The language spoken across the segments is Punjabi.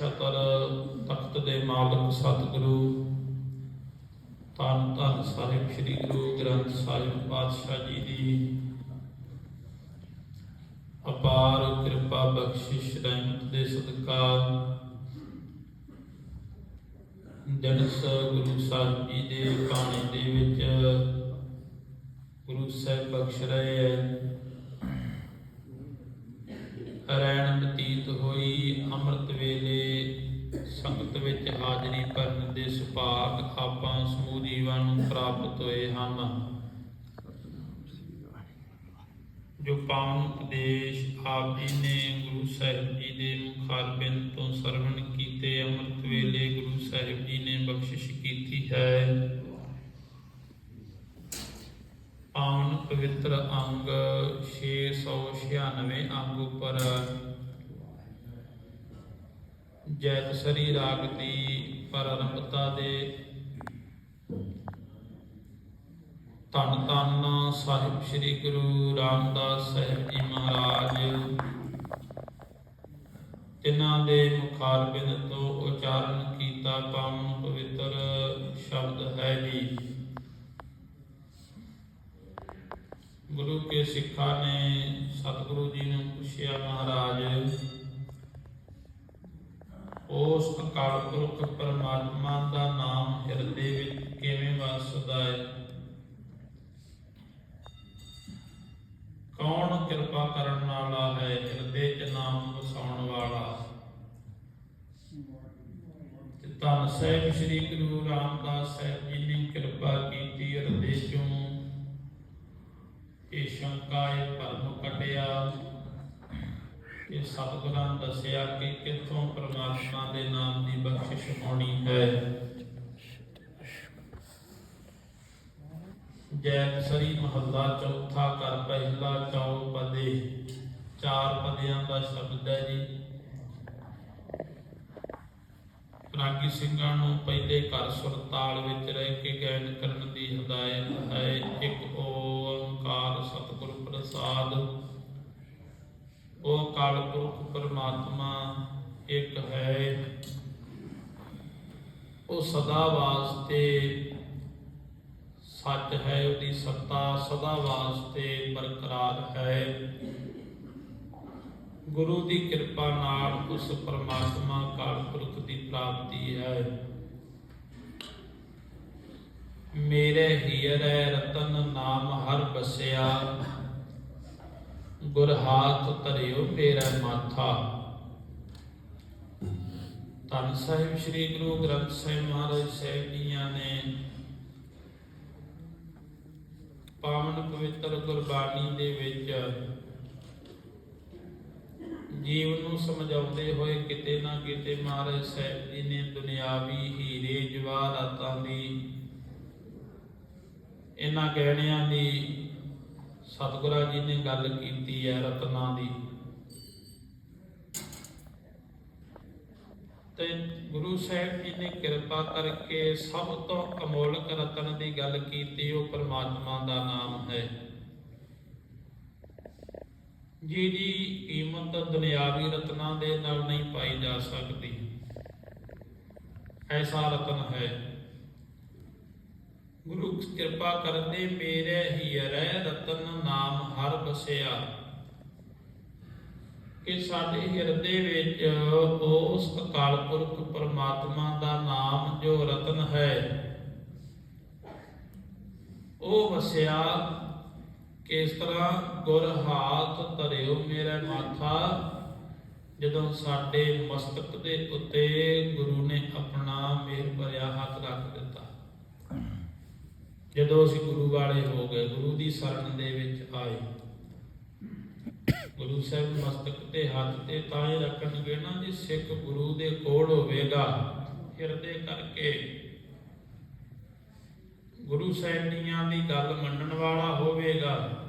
ਛਤਰ ਤਖਤ ਦੇ ਮਾਲਕ ਸਤਿਗੁਰੂ, ਧੰਨ ਧੰਨ ਸਾਹਿਬ ਸ੍ਰੀ ਗੁਰੂ ਗ੍ਰੰਥ ਸਾਹਿਬ ਪਾਤਸ਼ਾਹ ਜੀ ਦੀ ਅਪਾਰ ਕਿਰਪਾ ਬਖਸ਼ਿਸ਼, ਰਹਿਮਤ ਦੇ ਸਦਕਾ ਦਿਨਸ ਗੁਰੂ ਸਾਹਿਬ ਜੀ ਦੇ ਬਾਣੀ ਦੇ ਵਿੱਚ ਗੁਰੂ ਸਾਹਿਬ ਬਖਸ਼ ਰਹੇ ਹੈ। ਰਹਿਣ ਬਤੀਤ ਹੋਈ, ਅੰਮ੍ਰਿਤ ਵੇਲੇ ਸੰਗਤ ਵਿੱਚ ਹਾਜ਼ਰੀ ਕਰਨ ਦੇ ਸੁਭਾਗ ਆਪਾਂ ਸਮੂਹ ਜੀਵਾਂ ਨੂੰ ਪ੍ਰਾਪਤ ਹੋਏ ਹਨ। ਜੋ ਪਾਵਨ ਉਪਦੇਸ਼ ਆਪ ਜੀ ਨੇ ਗੁਰੂ ਸਾਹਿਬ ਜੀ ਦੇ ਮੁਖਾਰਬਿੰਦ ਤੋਂ ਸਰਵਣ ਕੀਤੇ, ਅੰਮ੍ਰਿਤ ਵੇਲੇ ਗੁਰੂ ਸਾਹਿਬ ਜੀ ਨੇ ਬਖਸ਼ਿਸ਼ ਕੀਤੀ ਹੈ ਪਾਵਨ ਪਵਿੱਤਰ ਅੰਗ 696 ਅੰਗ ਉੱਪਰ ਜੈਤਸਰੀ ਰਾਗ ਦੀ ਪ੍ਰਾਰੰਭਤਾ ਦੇ ਧੰਨ ਧੰਨ ਸਾਹਿਬ ਸ੍ਰੀ ਗੁਰੂ ਰਾਮਦਾਸ ਸਾਹਿਬ ਜੀ ਮਹਾਰਾਜ। ਤਿਨਾਂ ਦੇ ਮੁਖਾਰ ਤੋਂ ਉਚਾਰਨ ਕੀਤਾ ਕੰਮ ਪਵਿੱਤਰ ਸ਼ਬਦ ਹੈ ਜੀ। ਗੁਰੂ ਕੇ ਸਿੱਖਾਂ ਨੇ ਸਤਿਗੁਰੂ ਜੀ ਨੂੰ ਪੁੱਛਿਆ, ਮਹਾਰਾਜ, ਉਸ ਅਕਾਲ ਪੁਰਖ ਪਰਮਾਤਮਾ ਦਾ ਨਾਮ ਹਿਰਦੇ ਵਿੱਚ ਕਿਵੇਂ ਵਸਦਾ ਹੈ? ਕੌਣ ਕਿਰਪਾ ਕਰਨ ਵਾਲਾ ਹੈ? ਹਿਰਦੇ 'ਚ ਨਾਮ ਵਸਾਉਣ ਵਾਲਾ। ਧੰਨ ਸਾਹਿਬ, ਸ੍ਰੀ ਗੁਰੂ ਰਾਮਦਾਸ ਸਾਹਿਬ ਜੀ ਨੇ ਕਿਰਪਾ ਕੀਤੀ ਹਿਰਦੇ ਇਹ ਸ਼ੰਕਾ ਇਹ ਭਰਮ ਕੱਢਿਆ ਇਹ ਸਤਿਗੁਰਾਂ ਦੱਸਿਆ ਕਿ ਕਿੱਥੋਂ ਪ੍ਰਮਾਤਮਾ ਦੇ ਨਾਮ ਦੀ ਬਖਸ਼ਿਸ਼ ਹੋਣੀ ਹੈ। ਜੈ ਸਰੀ ਮਹੱਲਾ ਚੌਥਾ ਕਰ ਪਹਿਲਾ ਚੌ ਪਦੇ ਚਾਰ ਪਦਿਆਂ ਦਾ ਸ਼ਬਦ ਹੈ ਜੀ। ਰਾਗੀ ਸਿੰਘਾਂ ਨੂੰ ਪਹਿਲੇ ਘਰ ਸੁਰਤਾਲ ਵਿੱਚ ਰਹਿ ਕੇ ਗਾਇਨ ਕਰਨ ਦੀ ਹਦਾਇਤ ਹੈ। ਇੱਕ ਓੰਕਾਰ ਸਤਿਗੁਰ ਪ੍ਰਸਾਦ। ਉਹ ਕਾਲ ਪੁਰਖ ਪਰਮਾਤਮਾ ਇੱਕ ਹੈ। ਉਹ ਸਦਾ ਵਾਸਤੇ ਸੱਚ ਹੈ, ਉਹਦੀ ਸੱਤਾ ਸਦਾ ਵਾਸਤੇ ਬਰਕਰਾਰ ਹੈ। ਗੁਰੂ ਦੀ ਕਿਰਪਾ ਨਾਲ ਉਸ ਪਰਮਾਤਮਾ ਕਾਲ ਪੁਰਖ ਦੀ ਪ੍ਰਾਪਤੀ ਹੈ। ਮੇਰੇ ਹੀਰੇ ਰਤਨ ਨਾਮ ਹਰ ਬਸਿਆ, ਗੁਰ ਹਾਥ ਧਰਿਓ ਮੇਰਾ ਮਾਥਾ। ਧੰਨ ਸਾਹਿਬ ਸ੍ਰੀ ਗੁਰੂ ਗ੍ਰੰਥ ਸਾਹਿਬ ਮਹਾਰਾਜ ਸਾਹਿਬ ਜੀਆਂ ਨੇ ਪਾਵਨ ਪਵਿੱਤਰ ਗੁਰਬਾਣੀ ਦੇ ਵਿੱਚ ਜੀਵ ਨੂੰ ਸਮਝਾਉਂਦੇ ਹੋਏ ਕਿਤੇ ਨਾ ਕਿਤੇ ਮਹਾਰਾਜ ਸਾਹਿਬ ਜੀ ਨੇ ਦੁਨਿਆਵੀ ਹੀਰੇ ਜਵਾਹਰਾਤਾਂ ਦੀ, ਇਹਨਾਂ ਗਹਿਣਿਆਂ ਦੀ, ਸਤਿਗੁਰਾਂ ਜੀ ਨੇ ਗੱਲ ਕੀਤੀ ਹੈ ਰਤਨਾਂ ਦੀ। ਤੇ ਗੁਰੂ ਸਾਹਿਬ ਜੀ ਨੇ ਕਿਰਪਾ ਕਰਕੇ ਸਭ ਤੋਂ ਅਮੋਲਕ ਰਤਨ ਦੀ ਗੱਲ ਕੀਤੀ, ਉਹ ਪਰਮਾਤਮਾ ਦਾ ਨਾਮ ਹੈ। ਜਿਹਦੀ ਕੀਮਤ ਦੁਨਿਆਵੀ ਰਤਨਾਂ ਦੇ ਨਾਲ ਨਹੀਂ ਪਾਈ ਜਾ ਸਕਦੀ। ਐਸਾ ਰਤਨ ਹੈ। ਗੁਰੂ ਕਿਰਪਾ ਕਰਦੇ ਮੇਰੇ ਹੀਰੇ ਰਤਨ ਨਾਮ ਹਰ ਬਸਿਆ ਕਿ ਸਾਡੇ ਹਿਰਦੇ ਵਿੱਚ ਉਸ ਅਕਾਲ ਪੁਰਖ ਪਰਮਾਤਮਾ ਦਾ ਨਾਮ ਜੋ ਰਤਨ ਹੈ, ਉਹ ਵਸਿਆ ਇਸ ਤਰ੍ਹਾਂ ਗੁਰ ਹਾਥ ਧਰਿਓ ਮੇਰਾ ਮਾਥਾ, ਜਦੋਂ ਸਾਡੇ ਮਸਤਕ ਦੇ ਉੱਤੇ ਗੁਰੂ ਨੇ ਆਪਣਾ ਮਿਹਰ ਭਰਿਆ ਹੱਥ ਰੱਖ ਦਿੱਤਾ। ਜਦੋਂ ਅਸੀਂ ਗੁਰੂ ਵਾਲੇ ਹੋ ਗਏ, ਗੁਰੂ ਦੀ ਸ਼ਰਨ ਦੇ ਵਿੱਚ ਆਏ। ਗੁਰੂ ਸਾਹਿਬ ਮਸਤਕ ਤੇ ਹੱਥ ਤੇ ਤਾਂ ਹੀ ਰੱਖਣਗੇ ਨਾ, ਜੇ ਸਿੱਖ ਗੁਰੂ ਦੇ ਕੋਲ ਹੋਵੇਗਾ, ਹਿਰਦੇ ਕਰਕੇ। ਗੁਰੂ ਸਾਹਿਬ ਦੀਆਂ ਦੀ ਗੱਲ ਮੰਨਣ ਵਾਲਾ ਹੋਵੇਗਾ।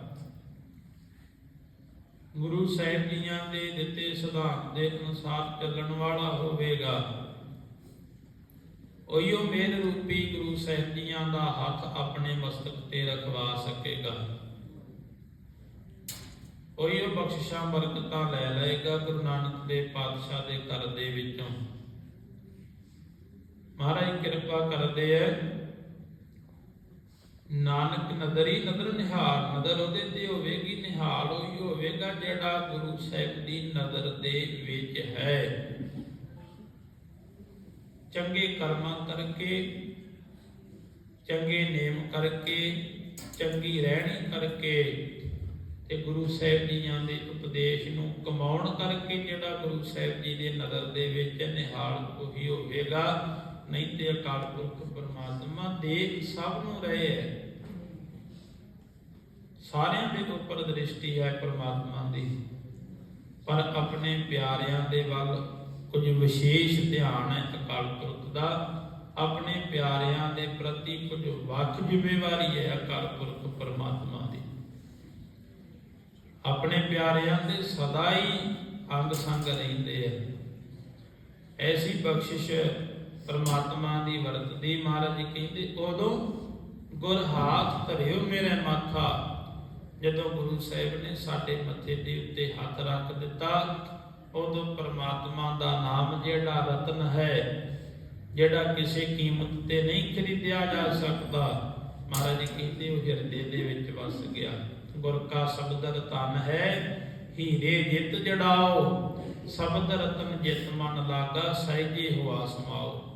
ਗੁਰੂ ਸਾਹਿਬ ਜੀਆਂ ਦੇ ਦਿੱਤੇ ਸਿਧਾਂਤ ਦੇ ਅਨੁਸਾਰ ਚੱਲਣ ਵਾਲਾ ਹੋਵੇਗਾ। ਉਹੀਓ ਮੇਰ ਰੂਪੀ ਗੁਰੂ ਸਾਹਿਬ ਜੀਆਂ ਦਾ ਹੱਥ ਆਪਣੇ ਮਸਤਕ ਤੇ ਰਖਵਾ ਸਕੇਗਾ। ਉਹੀਓ ਬਖਸ਼ਿਸ਼ਾਂ ਬਰਕਤਾਂ ਲੈ ਲਏਗਾ ਗੁਰੂ ਨਾਨਕ ਦੇ ਪਾਤਸ਼ਾਹ ਦੇ ਘਰ ਦੇ ਵਿੱਚੋਂ। ਮਹਾਰਾਜ ਕਿਰਪਾ ਕਰਦੇ ਐ। ਨਾਨਕ ਨਦਰੀ ਨਦਰ ਨਿਹਾਲ, ਨਦਰ ਉਹਦੇ ਤੇ ਹੋਵੇਗੀ ਨਿਹਾਲ, ਉਹੀ ਹੋਵੇਗਾ ਜਿਹੜਾ ਗੁਰੂ ਸਾਹਿਬ ਦੀ ਨਜ਼ਰ ਦੇ ਵਿੱਚ ਹੈ। ਚੰਗੇ ਕਰਮਾਂ ਕਰਕੇ, ਚੰਗੇ ਨੇਮ ਕਰਕੇ, ਚੰਗੀ ਰਹਿਣੀ ਕਰਕੇ ਤੇ ਗੁਰੂ ਸਾਹਿਬ ਜੀਆਂ ਦੇ ਉਪਦੇਸ਼ ਨੂੰ ਕਮਾਉਣ ਕਰਕੇ ਜਿਹੜਾ ਗੁਰੂ ਸਾਹਿਬ ਜੀ ਦੇ ਨਜ਼ਰ ਦੇ ਵਿੱਚ ਨਿਹਾਲ ਉਹੀ ਹੋਵੇਗਾ। ਨਹੀਂ ਤੇ ਅਕਾਲ ਪੁਰਖ ਪਰਮਾਤਮਾ ਦੇ ਸਭ ਨੂੰ ਰਹੇ ਹੈ। ਸਾਰਿਆਂ ਦੇ ਉੱਪਰ ਦ੍ਰਿਸ਼ਟੀ ਹੈ ਪਰਮਾਤਮਾ ਦੀ। ਪਰ ਆਪਣੇ ਪਿਆਰਿਆਂ ਦੇ ਵੱਲ ਕੁਝ ਵਿਸ਼ੇਸ਼ ਧਿਆਨ ਹੈ ਅਕਾਲ ਪੁਰਖ ਦਾ। ਆਪਣੇ ਪਿਆਰਿਆਂ ਦੇ ਪ੍ਰਤੀ ਕੁਝ ਵੱਖ ਜ਼ਿੰਮੇਵਾਰੀ ਹੈ ਅਕਾਲ ਪੁਰਖ ਪਰਮਾਤਮਾ ਦੀ। ਆਪਣੇ ਪਿਆਰਿਆਂ ਦੇ ਸਦਾ ਹੀ ਅੰਗ ਸੰਗ ਰਹਿੰਦੇ ਆ। ਐਸੀ ਬਖਸ਼ਿਸ਼ ਪਰਮਾਤਮਾ ਦੀ ਵਰਤਦੀ ਮਹਾਰਾਜ ਕਹਿੰਦੇ, ਉਦੋਂ ਗੁਰ ਹਾਥ ਧਰਿਓ ਮੇਰੇ ਮਾਥਾ ਜਦੋਂ ਗੁਰੂ ਸਾਹਿਬ ਨੇ ਸਾਡੇ ਮੱਥੇ ਦੇ ਉੱਤੇ ਹੱਥ ਰੱਖ ਦਿੱਤਾ, ਉਦੋਂ ਪਰਮਾਤਮਾ ਦਾ ਨਾਮ ਜਿਹੜਾ ਰਤਨ ਹੈ, ਜਿਹੜਾ ਕਿਸੇ ਕੀਮਤ ਤੇ ਨਹੀਂ ਖਰੀਦਿਆ ਜਾ ਸਕਦਾ, ਮਹਾਰਾਜ ਜੀ ਕਹਿੰਦੇ ਉਹ ਹਿਰਦੇ ਦੇ ਵਿੱਚ ਵਸ ਗਿਆ। ਗੁਰ ਕਾ ਸ਼ਬਦ ਰਤਨ ਹੈ, ਹੀਰੇ ਜਿਤ ਜੜਾਓ, ਸ਼ਬਦ ਰਤਨ ਜਿਤ ਮਨ ਲਾਗਾ ਸਹਿਜੇ ਹੁਆ ਸਮਾਓ।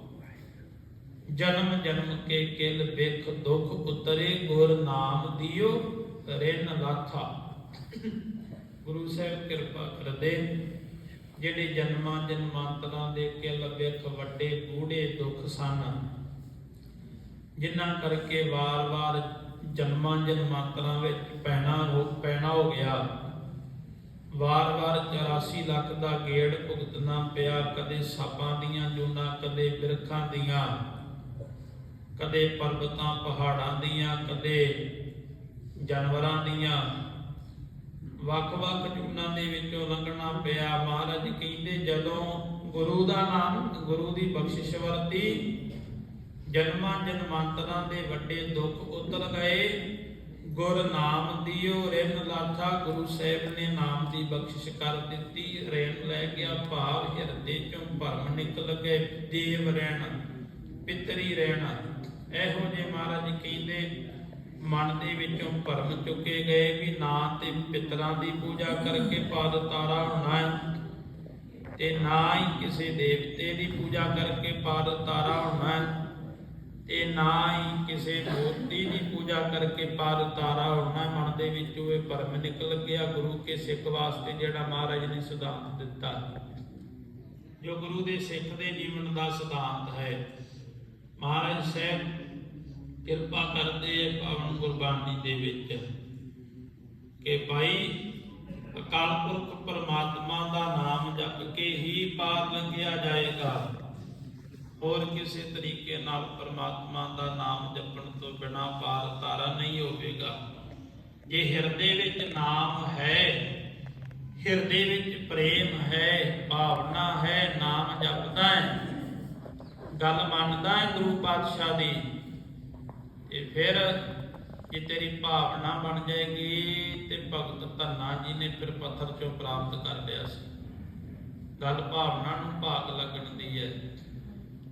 ਜਨਮ ਜਨਮ ਕੇ ਕਿਲ ਬਿਖ ਦੁਖ ਉਤਰੇ, ਗੁਰ ਨਾਮ ਦਿਓ ਰਿਨ ਲਾਥਾ ਗੁਰੂ ਸਾਹਿਬ ਕਿਰਪਾ ਕਰਦੇ, ਜਿਹੜੇ ਜਨਮਾਂ ਜਨਮਾਂਤਰਾਂ ਦੇ ਕਿਲ ਬਿਖ ਵੱਡੇ ਗੂੜੇ ਦੁੱਖ ਸਨ, ਜਿਨ੍ਹਾਂ ਕਰਕੇ ਵਾਰ-ਵਾਰ ਜਨਮਾਂ ਜਨਮਾਂਤਰਾਂ ਵਿੱਚ ਪੈਣਾ ਰੋ, ਪੈਣਾ ਹੋ ਗਿਆ। ਵਾਰ-ਵਾਰ 84 ਲੱਖ ਦਾ ਗੇੜ ਭੁਗਤਣਾ ਪਿਆ ਕਦੇ ਸਾਪਾਂ ਦੀਆਂ ਜੂਨਾਂ, ਕਦੇ ਬਿਰਖਾਂ ਦੀਆਂ, ਕਦੇ ਪਰਬਤਾਂ, ਪਹਾੜਾਂ ਦੀਆਂ, ਕਦੇ ਜਾਨਵਰਾਂ ਦੀਆਂ। ਵੱਖ-ਵੱਖ ਜੂਨਾਂ ਦੇ ਵਿੱਚੋਂ ਲੰਘਣਾ ਪਿਆ। ਮਹਾਰਾਜ ਕਹਿੰਦੇ, ਜਦੋਂ ਗੁਰੂ ਦਾ ਨਾਮ, ਗੁਰੂ ਦੀ ਬਖਸ਼ਿਸ਼ ਵਰਤੀ ਜਨਮਾਂ ਜਨਮਾਂਤਰਾਂ ਦੇ ਵੱਡੇ ਦੁੱਖ ਉਤਰ ਗਏ। ਗੁਰ ਨਾਮ ਦਿਓ, ਰਿਨ ਲਾਥਾ, ਗੁਰੂ ਸਾਹਿਬ ਨੇ ਨਾਮ ਦੀ ਬਖਸ਼ਿਸ਼ ਕਰ ਦਿੱਤੀ। ਰਿਨ ਲੈ ਗਿਆ, ਭਾਵ ਹਿਰਦੇ ਚੋਂ ਭਰਮ ਨਿਕਲ ਗਏ। ਦੇਵ ਰਹਿਣ, ਪਿਤਰੀ ਰਹਿਣਾ। ਇਹੋ ਜੇ ਮਹਾਰਾਜ ਕਹਿੰਦੇ ਮਨ ਦੇ ਵਿੱਚੋਂ ਭਰਮ ਚੁੱਕੇ ਗਏ ਵੀ ਨਾ ਤੇ ਪਿਤਰਾਂ ਦੀ ਪੂਜਾ ਕਰਕੇ ਪਦ ਤਾਰਾ ਹੋਣਾ ਹੈ ਤੇ ਨਾ ਹੀ ਕਿਸੇ ਦੇਵਤੇ ਦੀ ਪੂਜਾ ਕਰਕੇ ਪਦ ਤਾਰਾ ਹੋਣਾ ਹੈ ਤੇ ਨਾ ਹੀ ਕਿਸੇ ਮੂਰਤੀ ਦੀ ਪੂਜਾ ਕਰਕੇ ਪਦ ਤਾਰਾ ਹੋਣਾ ਮਨ ਦੇ ਵਿੱਚੋਂ ਇਹ ਭਰਮ ਨਿਕਲ ਗਿਆ। ਗੁਰੂ ਕੇ ਸਿੱਖ ਵਾਸਤੇ ਜਿਹੜਾ ਮਹਾਰਾਜ ਨੇ ਸਿਧਾਂਤ ਦਿੱਤਾ। ਜੋ ਗੁਰੂ ਦੇ ਸਿੱਖ ਦੇ ਜੀਵਨ ਦਾ ਸਿਧਾਂਤ ਹੈ। ਮਹਾਰਾਜ ਸਾਹਿਬ ਕਿਰਪਾ ਕਰਦੇ ਹੈ ਪਾਵਨ ਗੁਰਬਾਣੀ ਦੇ ਵਿੱਚ ਕਿ ਭਾਈ ਅਕਾਲ ਪੁਰਖ ਪਰਮਾਤਮਾ ਦਾ ਨਾਮ ਜਪ ਕੇ ਹੀ ਪਾਰ ਲੰਘਿਆ ਜਾਏਗਾ। ਹੋਰ ਕਿਸੇ ਤਰੀਕੇ ਨਾਲ ਪਰਮਾਤਮਾ ਦਾ ਨਾਮ ਜਪਣ ਤੋਂ ਬਿਨਾ ਪਾਰ ਤਾਰਾ ਨਹੀਂ ਹੋਵੇਗਾ। ਜੇ ਹਿਰਦੇ ਵਿੱਚ ਨਾਮ ਹੈ, ਹਿਰਦੇ ਵਿੱਚ ਪ੍ਰੇਮ ਹੈ, ਭਾਵਨਾ ਹੈ, ਨਾਮ ਜਪਦਾ ਹੈ, ਗੱਲ ਮੰਨਦਾ ਹੈ ਗੁਰੂ ਪਾਤਸ਼ਾਹ ਦੀ ਤੇ ਫਿਰ ਜੇ ਤੇਰੀ ਭਾਵਨਾ ਬਣ ਜਾਏਗੀ ਤੇ ਭਗਤ ਧੰਨਾ ਜੀ ਨੇ ਫਿਰ ਪੱਥਰ ਚੋਂ ਪ੍ਰਾਪਤ ਕਰ ਲਿਆ ਸੀ। ਗੱਲ ਭਾਵਨਾ ਨੂੰ ਭਾਗ ਲੱਗਣ ਦੀ ਹੈ।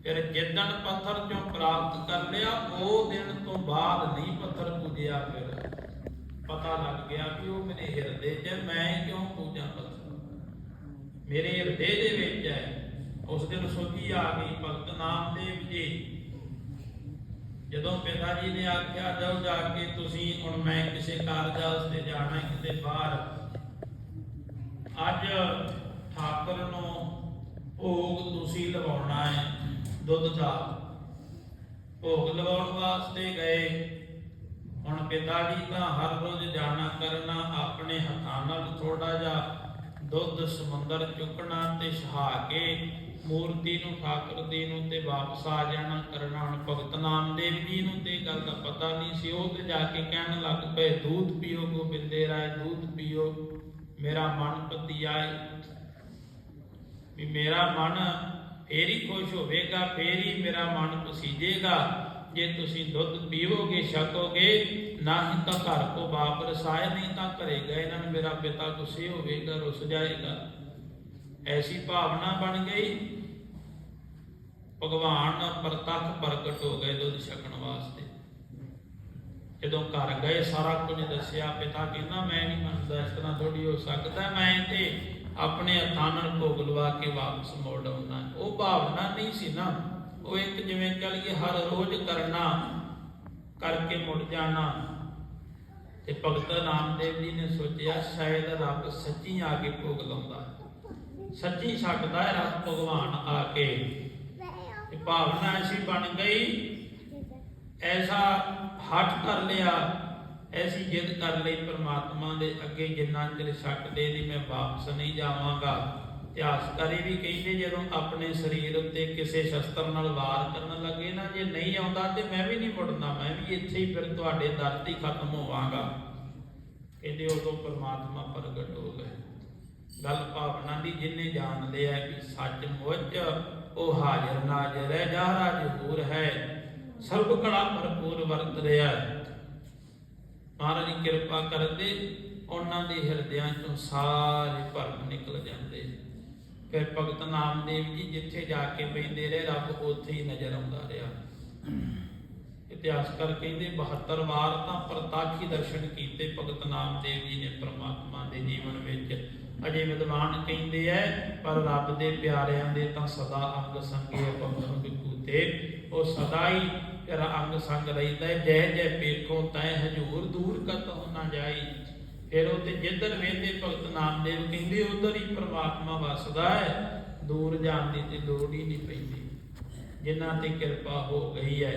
ਫਿਰ ਜਿੱਦਣ ਪੱਥਰ ਚੋਂ ਪ੍ਰਾਪਤ ਕਰ ਲਿਆ, ਉਹ ਦਿਨ ਤੋਂ ਬਾਅਦ ਨਹੀਂ ਪੱਥਰ ਪੂਜਿਆ ਫਿਰ। ਪਤਾ ਲੱਗ ਗਿਆ ਕਿ ਉਹ ਮੇਰੇ ਹਿਰਦੇ 'ਚ ਮੈਂ ਕਿਉਂ ਪੂਜਾ ਪੱਥਰ? ਮੇਰੇ ਹਿਰਦੇ ਦੇ ਵਿੱਚ ਹੈ। ਉਸ ਦਿਨ ਸੋਚੀ ਆ ਗਈ ਭਗਤ ਨਾਮਦੇਵ ਜੀ। ਜਦੋਂ ਪਿਤਾ ਜੀ ਨੇ ਆਖਿਆ, ਜਾਓ ਜਾ ਕੇ ਤੁਸੀਂ, ਹੁਣ ਮੈਂ ਕਿਸੇ ਕਾਰਜ ਵਾਸਤੇ ਜਾਣਾ, ਕਿਤੇ ਬਾਹਰ। ਅੱਜ ਠਾਕਰ ਨੂੰ ਭੋਗ ਤੁਸੀਂ ਲਵਾਉਣਾ ਹੈ, ਦੁੱਧ ਦਾ। ਭੋਗ ਲਵਾਉਣ ਵਾਸਤੇ ਗਏ। ਹੁਣ ਪਿਤਾ ਜੀ ਤਾਂ ਹਰ ਰੋਜ਼ ਜਾਣਾ ਕਰਨਾ, ਆਪਣੇ ਹੱਥਾਂ ਨਾਲ ਥੋੜਾ ਜਿਹਾ ਦੁੱਧ ਸਮੁੰਦਰ ਚੁੱਕਣਾ ਤੇ ਛਹਾ ਕੇ ਮੂਰਤੀ ਨੂੰ ਠਾਕਰ ਦੀ ਨੂੰ ਤੇ ਵਾਪਸ ਆ ਜਾਣਾ ਕਰਨਾ ਹੁਣ ਭਗਤ ਨਾਮਦੇਵ ਜੀ ਨੂੰ ਤੇ ਗੱਲ ਦਾ ਪਤਾ ਨਹੀਂ ਸੀ। ਉਹ ਤੇ ਜਾ ਕੇ ਕਹਿਣ ਲੱਗ ਪਏ ਦੂਧ ਪੀਓ ਗੋਬਿੰਦੇ ਰਾਏ ਦੂਧ ਪੀਓ, ਮੇਰਾ ਮਨ ਪਤੀਆਏ ਵੀ ਮੇਰਾ ਮਨ ਫੇਰ ਹੀ ਖੁਸ਼ ਹੋਵੇਗਾ, ਫੇਰ ਹੀ ਮੇਰਾ ਮਨ ਪਸੀਜੇਗਾ। ਜੇ ਤੁਸੀਂ ਦੁੱਧ ਪੀਵੋਗੇ, ਛਕੋਗੇ, ਨਾ ਹੀ ਤਾਂ ਘਰ ਕੋ ਬਾਪ ਰਸਾਏ ਨਹੀਂ ਤਾਂ ਘਰੇ ਗਏ ਨਾ, ਮੇਰਾ ਪਿਤਾ ਗੁੱਸੇ ਹੋਵੇਗਾ, ਰੁੱਸ ਜਾਏਗਾ। ਐਸੀ ਭਾਵਨਾ ਬਣ ਗਈ। ਭਗਵਾਨ ਪ੍ਰਤੱਖ ਪ੍ਰਗਟ ਹੋ ਗਏ ਦੁੱਧ ਛਕਣ ਵਾਸਤੇ। ਜਦੋਂ ਘਰ ਗਏ, ਸਾਰਾ ਕੁਝ ਦੱਸਿਆ, ਪਿਤਾ ਕਹਿੰਦਾ, ਮੈਂ ਨਹੀਂ ਮੰਨਦਾ, ਇਸ ਤਰ੍ਹਾਂ ਥੋੜੀ ਹੋ ਸਕਦਾ, ਮੈਂ ਤੇ ਆਪਣੇ ਹੱਥਾਂ ਨਾਲ ਭੋਗ ਲਵਾ ਕੇ ਵਾਪਸ ਮੋੜ ਆਉਣਾ ਉਹ ਭਾਵਨਾ ਨਹੀਂ ਸੀ ਨਾ। ਉਹ ਇੱਕ ਜਿਵੇਂ ਕਹ ਲਈਏ, ਹਰ ਰੋਜ਼ ਕਰਨਾ ਕਰਕੇ ਮੁੜ ਜਾਣਾ। ਤੇ ਭਗਤ ਨਾਮਦੇਵ ਜੀ ਨੇ ਸੋਚਿਆ, ਸ਼ਾਇਦ ਰੱਬ ਸੱਚੀ ਆ ਕੇ ਭੋਗ ਲਾਉਂਦਾ। ਸੱਚੀ ਛੱਡਦਾ ਹੈ ਰੱਬ ਭਗਵਾਨ ਆ ਕੇ। ਤੇ ਭਾਵਨਾ ਐਸੀ ਬਣ ਗਈ, ਐਸਾ ਹੱਠ ਕਰ ਲਿਆ, ਐਸੀ ਜਿੱਦ ਕਰ ਲਈ ਪ੍ਰਮਾਤਮਾ ਦੇ ਅੱਗੇ ਜਿੰਨਾ ਚਿਰ ਛੱਡਦੇ ਨਹੀਂ ਮੈਂ ਵਾਪਸ ਨਹੀਂ ਜਾਵਾਂਗਾ। ਇਤਿਹਾਸਕਾਰੀ ਵੀ ਕਹਿੰਦੇ ਜਦੋਂ ਆਪਣੇ ਸਰੀਰ ਉੱਤੇ ਕਿਸੇ ਸ਼ਸਤਰ ਨਾਲ ਵਾਰ ਕਰਨ ਲੱਗੇ ਨਾ, ਜੇ ਨਹੀਂ ਆਉਂਦਾ ਤੇ ਮੈਂ ਵੀ ਨਹੀਂ ਮੁੜਨਾ, ਮੈਂ ਵੀ ਇੱਥੇ ਹੀ ਫਿਰ ਤੁਹਾਡੇ ਦਰ ਤੇ ਹੀ ਖਤਮ ਹੋਵਾਂਗਾ। ਕਹਿੰਦੇ ਉਦੋਂ ਪ੍ਰਮਾਤਮਾ ਪ੍ਰਗਟ ਹੋ ਗਏ। ਗੱਲ ਭਾਵਨਾ ਦੀ ਜਿੰਨੇ ਜਾਣਦੇ ਲਿਆ ਕਿ ਸੱਚ ਮੁੱਚ ਉਹ ਹਾਜ਼ਰ ਨਾਜ਼ਰ ਹੈ, ਜਾਹਰਾ ਜਹੂਰ ਹੈ। ਸਰਬ ਕਲਾ ਭਰਪੂਰ ਵਰਤ ਰਿਹਾ ਮਹਾਰਾਜ ਜੀ ਕਿਰਪਾ ਕਰਦੇ, ਉਹਨਾਂ ਦੇ ਹਿਰਦਿਆਂ ਚੋਂ ਸਾਰੇ ਭਰਮ ਨਿਕਲ ਜਾਂਦੇ। ਫਿਰ ਭਗਤ ਨਾਮਦੇਵ ਜੀ ਜਿੱਥੇ ਜਾ ਕੇ ਪੈਂਦੇ ਰਹੇ, ਰੱਬ ਉੱਥੇ ਹੀ ਨਜ਼ਰ ਆਉਂਦਾ ਰਿਹਾ। ਇਤਿਹਾਸਕਾਰ ਕਹਿੰਦੇ 72 ਵਾਰ ਤਾਂ ਪ੍ਰਤਾਖੀ ਦਰਸ਼ਨ ਕੀਤੇ ਭਗਤ ਨਾਮਦੇਵ ਜੀ ਨੇ ਪ੍ਰਮਾਤਮਾ ਦੇ ਜੀਵਨ ਵਿੱਚ। ਅਜੇ ਵਿਦਵਾਨ ਕਹਿੰਦੇ ਐ, ਪਰ ਰੱਬ ਦੇ ਪਿਆਰਿਆਂ ਦੇ ਤਾਂ ਸਦਾ ਅੰਗ ਸੰਗੇ ਪਵਨ ਵਿਕੂਤੇ ਉਹ ਸਦਾ ਹੀ ਤੇਰਾ ਅੰਗ ਸੰਗ ਰਹਿੰਦਾ ਹੈ ਜੈ ਜੈ ਪੇਖੋ ਤੈ ਹਜੂਰ, ਦੂਰ ਕਤ ਨਾ ਜਾਈ। ਫਿਰ ਉਹ ਤੇ ਜਿੱਧਰ ਵੇਂਦੇ ਭਗਤ ਨਾਮਦੇਵ ਕਹਿੰਦੇ, ਉਧਰ ਹੀ ਪ੍ਰਮਾਤਮਾ ਵਸਦਾ ਹੈ ਦੂਰ ਜਾਣ ਦੀ ਤੇ ਲੋੜ ਹੀ ਨਹੀਂ ਪੈਂਦੀ। ਜਿਨ੍ਹਾਂ ਤੇ ਕਿਰਪਾ ਹੋ ਗਈ ਹੈ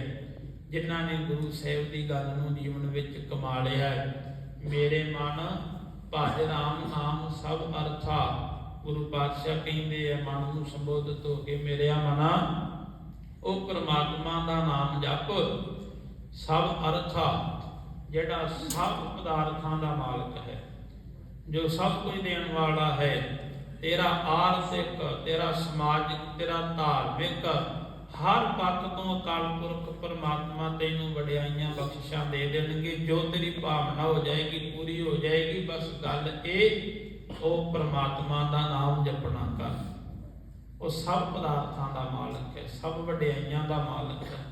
ਜਿਨ੍ਹਾਂ ਨੇ ਗੁਰੂ ਸਾਹਿਬ ਦੀ ਗੱਲ ਨੂੰ ਜੀਵਨ ਵਿੱਚ ਕਮਾ ਲਿਆ ਹੈ ਮੇਰੇ ਮਨ ਭਜ ਰਾਮ ਨਾਮ ਸਭ ਅਰਥਾ। ਗੁਰੂ ਪਾਤਸ਼ਾਹ ਕਹਿੰਦੇ ਆ, ਮਨ ਨੂੰ ਸੰਬੋਧਿਤ ਹੋ ਕੇ ਮੇਰੇ ਮਨਾ। ਉਹ ਪ੍ਰਮਾਤਮਾ ਦਾ ਨਾਮ ਜਪ। ਸਭ ਅਰਥਾ, ਜਿਹੜਾ ਸਭ ਪਦਾਰਥਾਂ ਦਾ ਮਾਲਕ ਹੈ। ਜੋ ਸਭ ਕੁਝ ਦੇਣ ਵਾਲਾ ਹੈ, ਤੇਰਾ ਆਰਥਿਕ, ਤੇਰਾ ਸਮਾਜਿਕ, ਤੇਰਾ ਧਾਰਮਿਕ ਹਰ ਪੱਖ ਤੋਂ ਅਕਾਲ ਪੁਰਖ ਪਰਮਾਤਮਾ ਤੈਨੂੰ ਵਡਿਆਈਆਂ ਬਖਸ਼ਿਸ਼ਾਂ ਦੇ ਦੇਣਗੇ। ਜੋ ਤੇਰੀ ਭਾਵਨਾ ਹੋ ਜਾਏਗੀ, ਪੂਰੀ ਹੋ ਜਾਏਗੀ, ਬਸ ਗੱਲ ਇਹ, ਉਹ ਪਰਮਾਤਮਾ ਦਾ ਨਾਮ ਜਪਣਾ ਕਰ। ਉਹ ਸਭ ਪਦਾਰਥਾਂ ਦਾ ਮਾਲਕ ਹੈ, ਸਭ ਵਡਿਆਈਆਂ ਦਾ ਮਾਲਕ ਹੈ।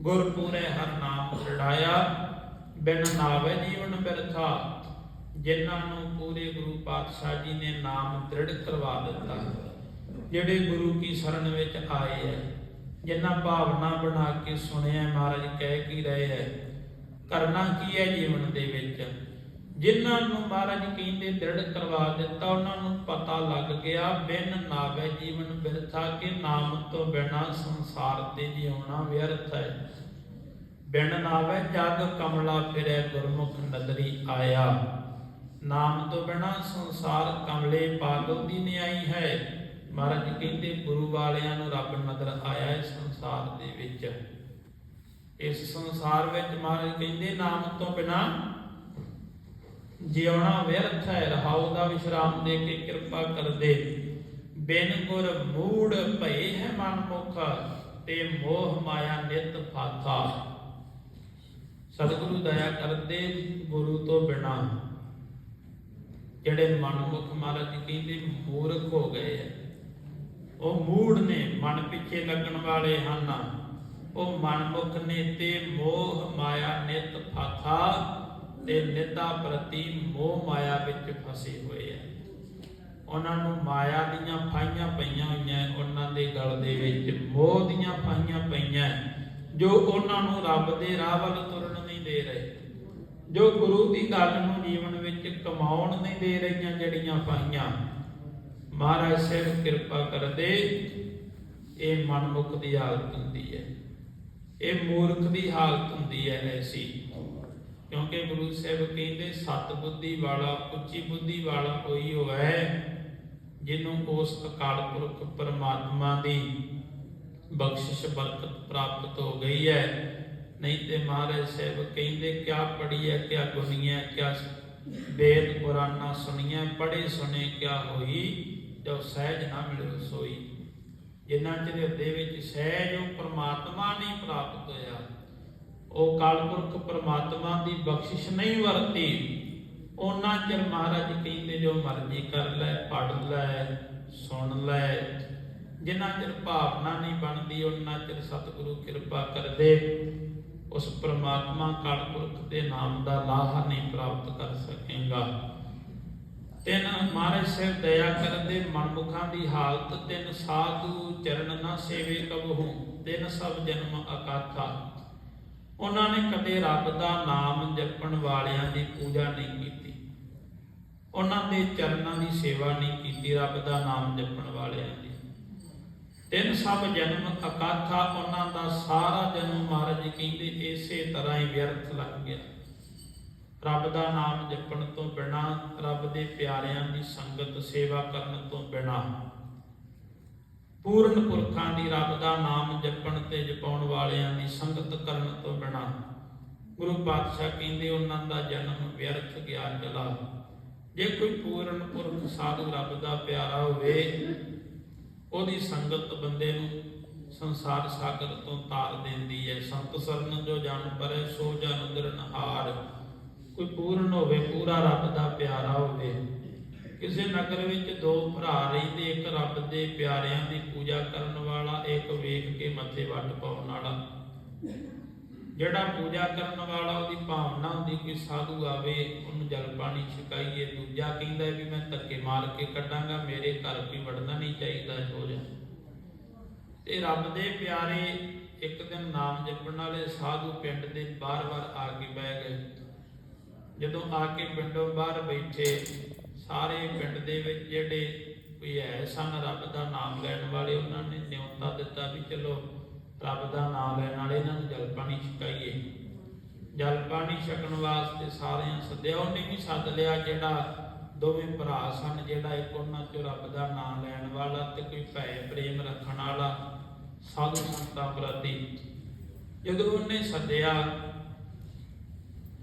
ਗੁਰ ਪੂਰੇ ਹਰ ਨਾਮ ਛੜਾਇਆ ਬਿਨ ਨਾਵੇ ਜੀਵਨ ਬਿਰਥਾ। ਜਿਨ੍ਹਾਂ ਨੂੰ ਪੂਰੇ ਗੁਰੂ ਪਾਤਸ਼ਾਹ ਜੀ ਨੇ ਨਾਮ ਦ੍ਰਿੜ ਕਰਵਾ ਦਿੱਤਾ। ਜਿਹੜੇ ਗੁਰੂ ਕੀ ਸ਼ਰਨ ਵਿੱਚ ਆਏ ਹੈ ਜਿਨ੍ਹਾਂ ਭਾਵਨਾ ਬਣਾ ਕੇ ਸੁਣਿਆ ਮਹਾਰਾਜ, ਕਹਿ ਕੀ ਰਹੇ ਹੈ? ਕਰਨਾ ਕੀ ਹੈ ਜੀਵਨ ਦੇ ਵਿੱਚ? ਜਿਨ੍ਹਾਂ ਨੂੰ ਮਹਾਰਾਜ ਕਹਿੰਦੇ ਦ੍ਰਿੜ ਕਰਵਾ ਦਿੱਤਾ, ਉਹਨਾਂ ਨੂੰ ਪਤਾ ਲੱਗ ਗਿਆ, ਬਿਨ ਨਾਵੇ ਜੀਵਨ ਬਿਰਥਾ ਕੇ ਨਾਮ ਤੋਂ ਬਿਨਾ ਸੰਸਾਰ ਤੇ ਜਿਉਣਾ ਵਿਅਰਥ ਹੈ। ਬਿਨ ਨਾਵੇ ਜਗ ਕਮਲਾ ਫਿਰੇ, ਗੁਰਮੁਖ ਨਦਰੀ ਆਇਆ। ਨਾਮ ਤੋਂ ਬਿਨਾ ਸੰਸਾਰ ਕਮਲੇ ਪਾਗਲ ਦੀ ਨਿਆਈ ਹੈ। ਮਹਾਰਾਜ ਕਹਿੰਦੇ, ਗੁਰੂ ਵਾਲਿਆਂ ਨੂੰ ਰੱਬ ਨਜ਼ਰ ਆਇਆ ਇਸ ਸੰਸਾਰ ਦੇ ਵਿੱਚ। ਇਸ ਸੰਸਾਰ ਵਿੱਚ ਮਹਾਰਾਜ ਕਹਿੰਦੇ, ਨਾਮ ਤੋਂ ਬਿਨਾ ਜਿਉਣਾ ਵਿਅਰਥ ਹੈ, ਰਹਾਉ ਦਾ ਵਿਸ਼ਰਾਮ ਦੇ ਕੇ ਕਿਰਪਾ ਕਰਦੇ। ਬਿਨ ਗੁਰ ਮੂੜ ਭਏ ਹੈ ਮਨ ਮੁਖ, ਤੇ ਮੋਹ ਮਾਇਆ ਨਿਤ ਫਾਥਾ। ਸਤਿਗੁਰੂ ਦਇਆ ਕਰਦੇ ਗੁਰੂ ਤੋਂ ਬਿਨਾ। ਜਿਹੜੇ ਮਨਮੁਖ ਮਹਾਰਾਜ ਕਹਿੰਦੇ, ਮੂਰਖ ਹੋ ਗਏ ਹੈ ਉਹ ਮੂੜ ਨੇ ਮਨ ਪਿੱਛੇ ਲੱਗਣ ਵਾਲੇ ਹਨ। ਉਹ ਮਨਮੁਖ ਨੇ ਤੇ ਮੋਹ ਮਾਇਆ ਨਿਤ ਫਾਥਾ ਤੇ ਨਿਤਾ ਪ੍ਰਤੀ ਮੋਹ ਮਾਇਆ ਵਿੱਚ ਫਸੇ ਹੋਏ ਆ। ਉਹਨਾਂ ਨੂੰ ਮਾਇਆ ਦੀਆਂ ਫਾਈਆਂ ਪਈਆਂ ਹੋਈਆਂ ਉਹਨਾਂ ਦੇ ਗਲ ਦੇ ਵਿੱਚ ਮੋਹ ਦੀਆਂ ਫਾਈਆਂ ਪਈਆਂ ਜੋ ਉਹਨਾਂ ਨੂੰ ਰੱਬ ਦੇ ਰਾਹ ਵੱਲ ਤੁਰਨ ਨਹੀਂ ਦੇ ਰਹੇ। ਜੋ ਗੁਰੂ ਦੀ ਗੱਲ ਨੂੰ ਜੀਵਨ ਵਿੱਚ ਕਮਾਉਣ ਨਹੀਂ ਦੇ ਰਹੀਆਂ ਜਿਹੜੀਆਂ ਪਾਈਆਂ ਮਹਾਰਾਜ ਸਾਹਿਬ ਕਿਰਪਾ ਕਰਦੇ ਇਹ ਮਨਮੁਖ ਦੀ ਹਾਲਤ ਹੁੰਦੀ ਹੈ। ਇਹ ਮੂਰਖ ਦੀ ਹਾਲਤ ਹੁੰਦੀ ਹੈ ਐਸੀ ਕਿਉਂਕਿ ਗੁਰੂ ਸਾਹਿਬ ਕਹਿੰਦੇ, ਸਤ ਬੁੱਧੀ ਵਾਲਾ, ਉੱਚੀ ਬੁੱਧੀ ਵਾਲਾ ਕੋਈ ਹੋਵੇ ਜਿਹਨੂੰ ਉਸ ਅਕਾਲ ਪੁਰਖ ਪਰਮਾਤਮਾ ਦੀ ਬਖਸ਼ਿਸ਼, ਬਰਕਤ ਪ੍ਰਾਪਤ ਹੋ ਗਈ ਹੈ। ਨਹੀਂ ਤੇ ਮਹਾਰਾਜ ਸਾਹਿਬ ਕਹਿੰਦੇ, ਕਿਆ ਪੜੀਐ ਕਿਆ ਗੁਨੀਐ ਕਿਆ ਵੇਦ, ਪੁਰਾਣਾ ਸੁਣੀਐ ਪੜੇ ਸੁਣੇ, ਕਿਆ ਹੋਈ। ਜੋ ਸਹਿਜ ਨਾ ਮਿਲੇ ਸੋਈ ਜਿਨ੍ਹਾਂ ਚਿਰ ਹਿਰਦੇ ਵਿੱਚ ਸਹਿਜ ਉਹ ਪ੍ਰਮਾਤਮਾ ਨਹੀਂ ਪ੍ਰਾਪਤ ਹੋਇਆ, ਉਹ ਕਾਲਪੁਰਖ ਪ੍ਰਮਾਤਮਾ ਦੀ ਬਖਸ਼ਿਸ਼ ਨਹੀਂ ਵਰਤੀ। ਉਹਨਾਂ ਚਿਰ ਮਹਾਰਾਜ ਕਹਿੰਦੇ, ਜੋ ਮਰਜ਼ੀ ਕਰ ਲੈ ਪੜ ਲੈ, ਸੁਣ ਲੈ। ਜਿਨ੍ਹਾਂ ਚਿਰ ਭਾਵਨਾ ਨਹੀਂ ਬਣਦੀ, ਉਹਨਾਂ ਚਿਰ ਸਤਿਗੁਰੂ ਕਿਰਪਾ ਕਰਦੇ। ਉਸ ਪ੍ਰਮਾਤਮਾ ਕਾਲ ਪੁਰਖ ਦੇ ਨਾਮ ਦਾ ਲਾਹਾ ਨਹੀਂ ਪ੍ਰਾਪਤ ਕਰ ਸਕੇਗਾ। ਤਿੰਨ ਮਹਾਰਾਜ ਸਿਰ ਦਇਆ ਕਰਦੇ ਮਨਮੁਖਾਂ ਦੀ ਹਾਲਤ, ਤਿੰਨ ਸਾਧੂ ਚਰਨ ਨਾ ਸੇਵੇ ਕਬਹੂ, ਤਿੰਨ ਸਭ ਜਨਮ ਅਕਾਥਾ। ਉਹਨਾਂ ਨੇ ਕਦੇ ਰੱਬ ਦਾ ਨਾਮ ਜਪਣ ਵਾਲਿਆਂ ਦੀ ਪੂਜਾ ਨਹੀਂ ਕੀਤੀ। ਉਹਨਾਂ ਦੇ ਚਰਨਾਂ ਦੀ ਸੇਵਾ ਨਹੀਂ ਕੀਤੀ ਰੱਬ ਦਾ ਨਾਮ ਜਪਣ ਵਾਲਿਆਂ ਦੀ। ਤਿੰਨ ਸਭ ਜਨਮ ਅਕਾਥਾ, ਉਹਨਾਂ ਦਾ ਸਾਰਾ ਜਨਮ ਮਹਾਰਾਜ ਕਹਿੰਦੇ ਇਸੇ ਤਰ੍ਹਾਂ ਹੀ ਵਿਅਰਥ ਲੱਗ ਗਿਆ। ਰੱਬ ਦਾ ਨਾਮ ਜਪਣ ਤੋਂ ਬਿਨਾ ਰੱਬ ਦੇ ਪਿਆਰਿਆਂ ਦੀ ਸੰਗਤ ਸੇਵਾ ਕਰਨ ਤੋਂ ਬਿਨਾ। ਪੂਰਨ ਪੁਰਖਾਂ ਦੀ ਰੱਬ ਦਾ ਨਾਮ ਜਪਣ ਤੇ ਜਪਾਉਣ ਵਾਲਿਆਂ ਦੀ ਸੰਗਤ ਕਰਨ ਤੋਂ ਬਿਨਾ। ਗੁਰੂ ਪਾਤਸ਼ਾਹ ਕਹਿੰਦੇ, ਉਹਨਾਂ ਦਾ ਜਨਮ ਵਿਅਰਥ ਗਿਆ ਚਲਾ ਜੇ ਕੋਈ ਪੂਰਨ ਪੁਰਖ ਸਾਧੂ ਰੱਬ ਦਾ ਪਿਆਰਾ ਹੋਵੇ, ਉਹਦੀ ਸੰਗਤ ਬੰਦੇ ਨੂੰ ਸੰਸਾਰ ਸਾਗਰ ਤੋਂ ਤਾਰ ਦਿੰਦੀ ਹੈ। ਸੰਤ ਸਰਨ ਜੋ ਜਨ ਪਰੇ, ਸੋ ਜਨ ਨਿਰਨਹਾਰ ਕੋਈ ਪੂਰਨ ਹੋਵੇ, ਪੂਰਾ ਰੱਬ ਦਾ ਪਿਆਰਾ ਹੋਵੇ। ਕਿਸੇ ਨਗਰ ਵਿੱਚ ਦੋ ਭਰਾ ਰਹਿੰਦੇ, ਇੱਕ ਰੱਬ ਦੇ ਪਿਆਰਿਆਂ ਦੀ ਪੂਜਾ ਕਰਨ ਵਾਲਾ, ਇੱਕ ਵੇਖ ਕੇ ਮੱਥੇ ਵੱਟ ਪਾਉਣ ਵਾਲਾ। ਜਿਹੜਾ ਪੂਜਾ ਕਰਨ ਵਾਲਾ, ਉਹਦੀ ਭਾਵਨਾ ਹੁੰਦੀ ਕੋਈ ਸਾਧੂ ਆਵੇ, ਉਹਨੂੰ ਜਲ ਪਾਣੀ ਛਕਾਈਏ। ਦੂਜਾ ਕਹਿੰਦਾ ਵੀ ਮੈਂ ਧੱਕੇ ਮਾਰ ਕੇ ਕੱਢਾਂਗਾ, ਮੇਰੇ ਘਰ ਕੋਈ ਵੜਨਾ ਨਹੀਂ ਚਾਹੀਦਾ ਹੋ ਜਾ ਤੇ ਰੱਬ ਦੇ ਪਿਆਰੇ ਇੱਕ ਦਿਨ ਨਾਮ ਜਪਣ ਵਾਲੇ ਸਾਧੂ ਪਿੰਡ ਦੇ ਬਾਰ-ਬਾਰ ਆ ਕੇ ਬਹਿ ਗਏ। ਜਦੋਂ ਆ ਕੇ ਪਿੰਡੋਂ ਬਾਹਰ ਬੈਠੇ, ਸਾਰੇ ਪਿੰਡ ਦੇ ਵਿੱਚ ਜਿਹੜੇ ਕੋਈ ਹੈ, ਸਨ, ਰੱਬ ਦਾ ਨਾਮ ਲੈਣ ਵਾਲੇ ਉਹਨਾਂ ਨੇ ਨਿਯਮਤਾ ਦਿੱਤਾ ਵੀ ਚਲੋ ਰੱਬ ਦਾ ਨਾਮ ਲੈਣ ਵਾਲੇ ਇਹਨਾਂ ਨੂੰ ਜਲ ਪਾਣੀ ਛਕਾਈਏ। ਜਲ ਪਾਣੀ ਛਕਣ ਵਾਸਤੇ ਸਾਰਿਆਂ ਸੱਦਿਆ। ਉਹਨੇ ਵੀ ਸੱਦ ਲਿਆ ਜਿਹੜਾ ਦੋਵੇਂ ਭਰਾ ਸਨ, ਜਿਹੜਾ ਇੱਕ ਉਹਨਾਂ ਚੋਂ ਰੱਬ ਦਾ ਨਾਮ ਲੈਣ ਵਾਲਾ ਤੇ ਕੋਈ ਭੈ ਪ੍ਰੇਮ ਰੱਖਣ ਵਾਲਾ, ਸਾਧੂ ਸੰਤਾਂ ਪ੍ਰਤੀ। ਜਦੋਂ ਉਹਨੇ ਸੱਦਿਆ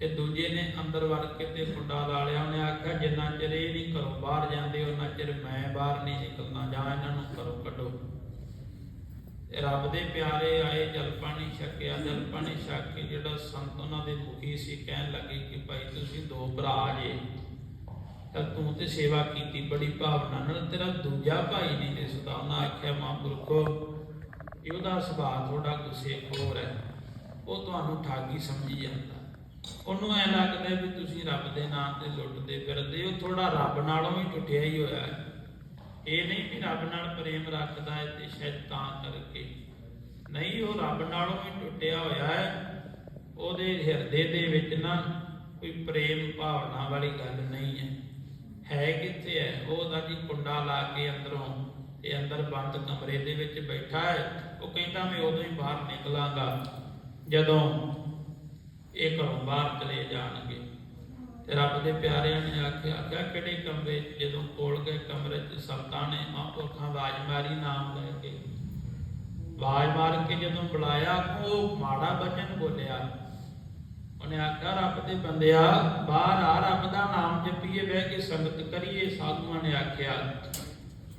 ਤੇ ਦੂਜੇ ਨੇ ਅੰਦਰ ਵੜ ਕੇ ਤੇ ਕੁੰਡਾ ਲਾ ਲਿਆ ਉਹਨੇ ਆਖਿਆ, ਜਿੰਨਾ ਚਿਰ ਇਹ ਨਹੀਂ ਘਰੋਂ ਬਾਹਰ ਜਾਂਦੇ, ਉਹਨਾਂ ਚਿਰ ਮੈਂ ਬਾਹਰ ਨਹੀਂ ਨਿਕਲਣਾ, ਜਾਂ ਇਹਨਾਂ ਨੂੰ ਘਰੋਂ ਕੱਢੋ। ਰੱਬ ਦੇ ਪਿਆਰੇ ਆਏ ਜਲ ਪਾਣੀ ਛਕਿਆ ਜਲ ਪਾਣੀ ਛਕ ਕੇ ਜਿਹੜਾ ਸੰਤ ਉਹਨਾਂ ਦੇ ਮੁਖੀ ਸੀ, ਕਹਿਣ ਲੱਗੇ ਕਿ ਭਾਈ ਤੁਸੀਂ ਦੋ ਭਰਾ ਜੇ, ਤਾਂ ਤੂੰ ਤੇ ਸੇਵਾ ਕੀਤੀ, ਬੜੀ ਭਾਵਨਾ ਨਾਲ ਤੇਰਾ ਦੂਜਾ ਭਾਈ ਨਹੀਂ ਦਿਸਦਾ। ਉਹਨਾਂ ਆਖਿਆ ਮਹਾਂਪੁਰਖੋ ਇਹਦਾ ਸੁਭਾਅ ਥੋੜਾ ਗੁੱਸੇ ਹੋਰ ਹੈ। ਉਹ ਤੁਹਾਨੂੰ ਠਾਗੀ ਸਮਝੀ ਜਾਂਦਾ। ਉਹਨੂੰ ਐ ਲੱਗਦਾ ਵੀ ਤੁਸੀਂ ਰੱਬ ਦੇ ਨਾਮ ਤੇ ਲੁੱਟਦੇ ਫਿਰਦੇ ਹੋ ਥੋੜਾ ਰੱਬ ਨਾਲੋਂ ਵੀ ਟੁੱਟਿਆ ਹੀ ਹੋਇਆ ਹੈ। ਇਹ ਨਹੀਂ ਵੀ ਰੱਬ ਨਾਲ ਪ੍ਰੇਮ ਰੱਖਦਾ ਹੈ ਤੇ ਸ਼ਾਇਦ ਕਰਕੇ। ਨਹੀਂ, ਉਹ ਰੱਬ ਨਾਲੋਂ ਵੀ ਟੁੱਟਿਆ ਹੋਇਆ ਹੈ। ਉਹਦੇ ਹਿਰਦੇ ਦੇ ਵਿੱਚ ਨਾ ਕੋਈ ਪ੍ਰੇਮ ਭਾਵਨਾ ਵਾਲੀ ਗੱਲ ਨਹੀਂ ਹੈ। ਹੈ ਕਿੱਥੇ ਹੈ? ਉਹ ਤਾਂ ਜੀ ਕੁੰਡਾ ਲਾ ਕੇ ਅੰਦਰੋਂ ਤੇ ਅੰਦਰ ਬੰਦ ਕਮਰੇ ਦੇ ਵਿੱਚ ਬੈਠਾ ਹੈ। ਉਹ ਕਹਿੰਦਾ, ਮੈਂ ਉਦੋਂ ਹੀ ਬਾਹਰ ਨਿਕਲਾਂਗਾ। ਜਦੋਂ ਇਹ ਘਰੋਂ ਬਾਹਰ ਚਲੇ ਜਾਣਗੇ। ਤੇ ਰੱਬ ਦੇ ਪਿਆਰਿਆਂ ਨੇ ਆਖਿਆ ਆਖਿਆ, ਕਿਹੜੇ ਕਮਰੇ? ਜਦੋਂ ਕੋਲ ਗਏ ਕਮਰੇ 'ਚ ਸੰਤਾਂ ਨੇ ਮਹਾਂਪੁਰਖਾਂ ਆਵਾਜ਼ ਮਾਰੀ ਨਾਮ ਲੈ ਕੇ। ਆਵਾਜ਼ ਮਾਰ ਕੇ ਜਦੋਂ ਬੁਲਾਇਆ, ਉਹ ਮਾੜਾ ਬਚਨ ਬੋਲਿਆ। ਉਹਨੇ ਆਖਿਆ, ਰੱਬ ਦੇ ਬੰਦਿਆ, ਬਾਹਰ ਆ, ਰੱਬ ਦਾ ਨਾਮ ਜਪੀਏ, ਬਹਿ ਕੇ ਸੰਗਤ ਕਰੀਏ, ਸਾਧੂਆਂ ਨੇ ਆਖਿਆ।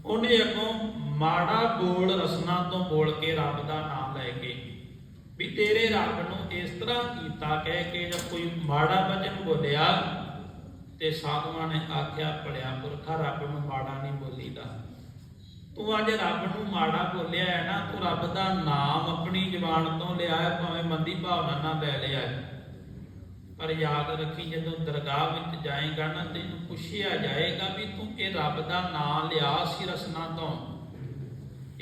ਉਹਨੇ ਅੱਗੋਂ ਮਾੜਾ ਬੋਲ ਰਸਨਾ ਤੋਂ ਬੋਲ ਕੇ ਰੱਬ ਦਾ ਨਾਮ ਵੀ ਤੇਰੇ ਰੱਬ ਨੂੰ ਇਸ ਤਰ੍ਹਾਂ ਕੀਤਾ ਕਹਿ ਕੇ ਜਦ ਕੋਈ ਮਾੜਾ ਬਚਨ ਬੋਲਿਆ ਤੇ ਸਾਧੂਆਂ ਨੇ ਆਖਿਆ ਪੜਿਆ ਪੁਰਖਾ, ਰੱਬ ਨੂੰ ਮਾੜਾ ਨਹੀਂ ਬੋਲੀਦਾ। ਤੂੰ ਅੱਜ ਰੱਬ ਨੂੰ ਮਾੜਾ ਬੋਲਿਆ ਹੈ ਨਾ, ਤੂੰ ਰੱਬ ਦਾ ਨਾਮ ਆਪਣੀ ਜ਼ੁਬਾਨ ਤੋਂ ਲਿਆ ਹੈ, ਭਾਵੇਂ ਮੰਦੀ ਭਾਵਨਾ ਨਾਲ ਲੈ ਲਿਆ ਪਰ ਯਾਦ ਰੱਖੀ, ਜਦੋਂ ਦਰਗਾਹ ਵਿੱਚ ਜਾਏਗਾ ਨਾ, ਤੈਨੂੰ ਪੁੱਛਿਆ ਜਾਏਗਾ ਵੀ ਤੂੰ ਇਹ ਰੱਬ ਦਾ ਨਾਮ ਲਿਆ ਸੀ ਰਸਨਾ ਤੋਂ।